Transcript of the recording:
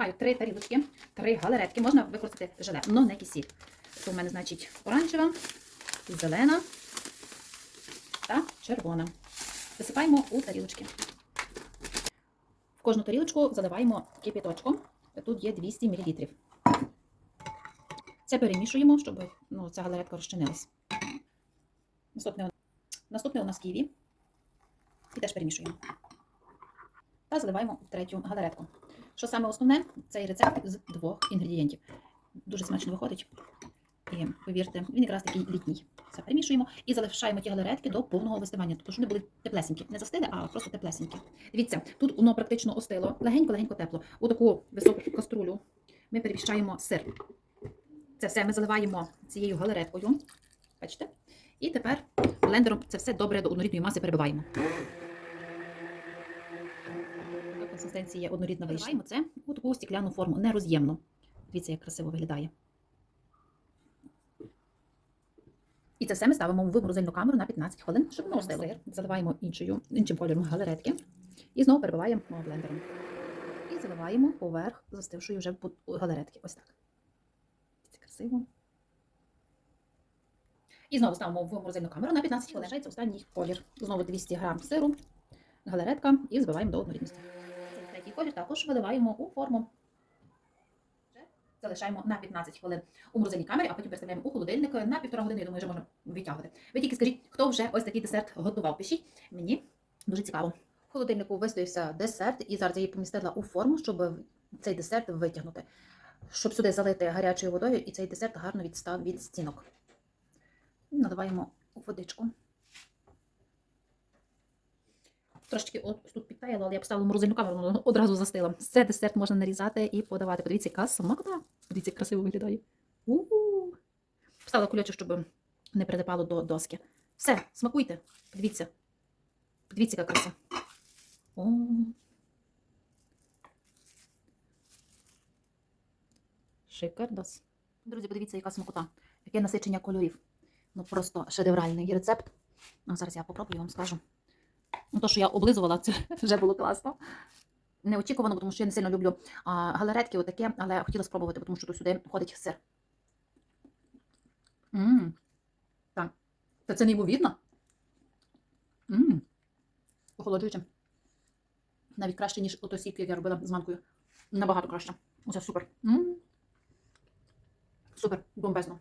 Маю три тарілочки, три галеретки. Можна використати желе, але не кисіль. Це у мене, значить, оранжева, зелена та червона. Висипаємо у тарілочки. В кожну тарілочку заливаємо кипяточком. Тут є 200 мл. Це перемішуємо, щоб ну, ця галеретка розчинилась. Наступне, наступне у нас ківі. І теж перемішуємо. Та заливаємо в третю галеретку. Що саме основне, цей рецепт з двох інгредієнтів. Дуже смачно виходить. І повірте, він якраз такий літній. Все перемішуємо і залишаємо ті галеретки до повного вистивання, тобто щоб вони були теплесенькі. Не застили, а просто теплесенькі. Дивіться, тут воно практично остило, легенько-легенько тепло. У таку високу каструлю ми переміщаємо сир. Це все ми заливаємо цією галереткою. Бачите? І тепер блендером це все добре до однорідної маси перебиваємо. Консистенція однорідна вийшла. це у таку стікляну форму, нероз'ємну. Дивіться, як красиво виглядає. І це все ми ставимо в морозильну камеру на 15 хвилин, щоб воно. Сир заливаємо іншою, іншим кольором галеретки і знову перебиваємо блендером. І заливаємо поверх застившої вже галеретки. Ось так. Це красиво. І знову ставимо в морозильну камеру на 15 хвилин. Лишається останній колір. Знову 200 грам сиру, галеретка і збиваємо до однорідності. Колір також виливаємо у форму. Залишаємо на 15 хвилин у морозильній камері, а потім переставляємо у холодильник на півтора години. Я думаю, вже можна відтягувати. Ви тільки скажіть, хто вже ось такий десерт готував. Пишіть, мені дуже цікаво. В холодильнику вистоявся десерт, і зараз я її помістила у форму, щоб цей десерт витягнути. Щоб сюди залити гарячою водою, і цей десерт гарно відстав від стінок. Наливаємо у водичку. Трошечки от тут підтаяло, але я поставила морозильну камеру, воно одразу застила. Це десерт можна нарізати і подавати. Подивіться, яка смакота. Подивіться, як красиво виглядає. У-у-у. Поставила кульочок, щоб не прилипало до доски. Все, смакуйте. Подивіться. Подивіться, яка краса. О. Шикардос. Друзі, подивіться, яка смакота. Яке насичення кольорів. Ну просто шедевральний рецепт. Ну, зараз я попробую вам скажу. Ну, то, що я облизувала, це вже було класно. Неочікувано, тому що я не сильно люблю а, галеретки, отаке, але хотіла спробувати, тому що тут сюди входить сир. Ммм. Так. Та це неймовірно. Ммм. Охолоджуюче. Навіть краще, ніж ото сік, як я робила з манкою. Набагато краще. Оце супер. М. Супер, бомбезно.